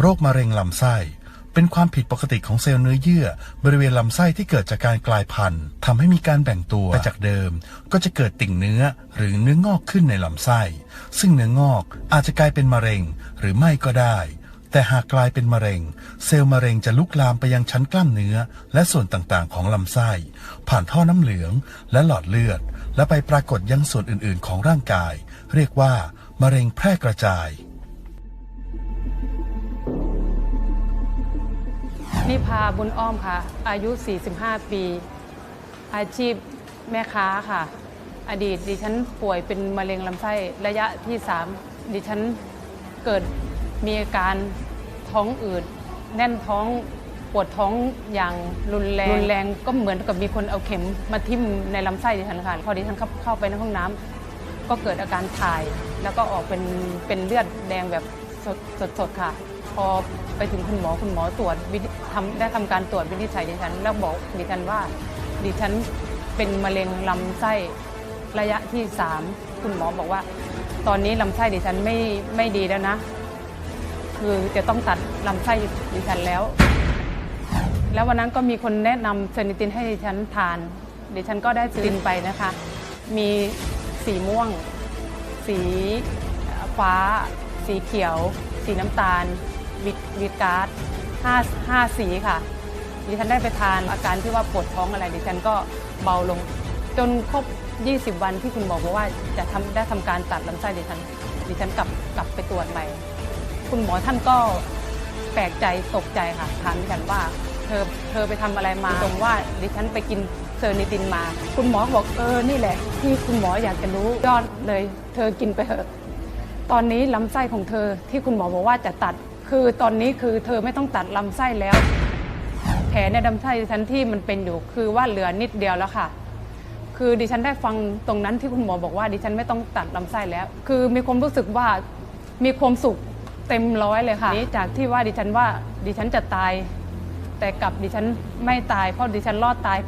โรคมะเร็งลำไส้ เป็นความผิดปกติของเซลล์เนื้อเยื่อ บริเวณลำไส้ที่เกิดจากการกลายพันธุ์ทำให้มีการแบ่งตัวไปจากเดิม ก็จะเกิดติ่งเนื้อหรือเนื้องอกขึ้นในลำไส้ ซึ่งเนื้องอกอาจจะกลายเป็นมะเร็งหรือไม่ก็ได้แต่หากกลายเป็นมะเร็ง เซลล์มะเร็งจะลุกลามไปยังชั้นกล้ามเนื้อ และส่วนต่างๆ ของลำไส้ ผ่านท่อน้ำเหลือง และหลอดเลือด และไปปรากฏยังส่วนอื่นๆ ของร่างกาย เรียกว่ามะเร็งแพร่กระจาย นิพาบุญอ้อมค่ะ อายุ 45 ปี อาชีพแม่ค้าค่ะ อดีตดิฉันป่วยเป็นมะเร็งลำไส้ระยะที่ 3 ดิฉันเกิดมีอาการท้องอืด แน่นท้องปวดท้องอย่างรุนแรงรุนแรงก็เหมือนกับมีคนเอาเข็มมาทิ่มในลำไส้ดิฉันค่ะ พอดิฉันเข้าเข้าไปในห้องน้ำก็เกิดอาการถ่าย แล้วก็ออกเป็นเป็นเลือดแดงแบบสดสดสดค่ะ อไปถึงคุณหมอคุณหมอตรวจวินิทำได้ทำการตรวจวินิจฉัยดิฉัน แล้วบอกดิฉันว่า ดิฉันเป็นมะเร็งลำไส้ระยะที่3คุณหมอบอกว่า ตอนนี้ลำไส้ดิฉันไม่ไม่ดีแล้วนะ คือจะต้องตัดลำไส้ดิฉันแล้ว แล้ววันนั้นก็มีคนแนะนำเซนิตินให้ดิฉันทาน ดิฉันก็ได้ซื้อตินไปนะคะ มีสีม่วง สีฟ้า สีเขียว สีน้ำตาล วิตวิตการ์ดห้าห้าสีค่ะ ดิฉันได้ไปทานอาการที่ว่าปวดท้องอะไร ดิฉันก็เบาลง จนครบ 20 วันที่คุณหมอบอกว่าจะทำได้ทำการตัดลำไส้ดิฉัน ดิฉันกลับกลับไปตรวจใหม่ คุณหมอท่านก็แปลกใจตกใจค่ะถามดิฉันว่าเธอเธอไปทำอะไรมาตรงว่าดิฉันไปกินเซอร์นิตินมา คุณหมอบอกเออนี่แหละ ที่คุณหมออยากจะรู้ยอดเลย เธอกินไปเถอะตอนนี้ลำไส้ของเธอที่คุณหมอบอกว่าจะตัด คือตอนนี้คือเธอไม่ต้องตัดลำไส้แล้ว แผลในลำไส้ดิฉันที่มันเป็นอยู่คือว่าเหลือนิดเดียวแล้วค่ะ คือดิฉันได้ฟังตรงนั้นที่คุณหมอบอกว่าดิฉันไม่ต้องตัดลำไส้แล้ว คือมีความรู้สึกว่ามีความสุขเต็มร้อยเลยค่ะนี่จากที่ว่าดิฉันว่าดิฉันจะตาย แต่กลับดิฉันไม่ตายเพราะดิฉันรอดตาย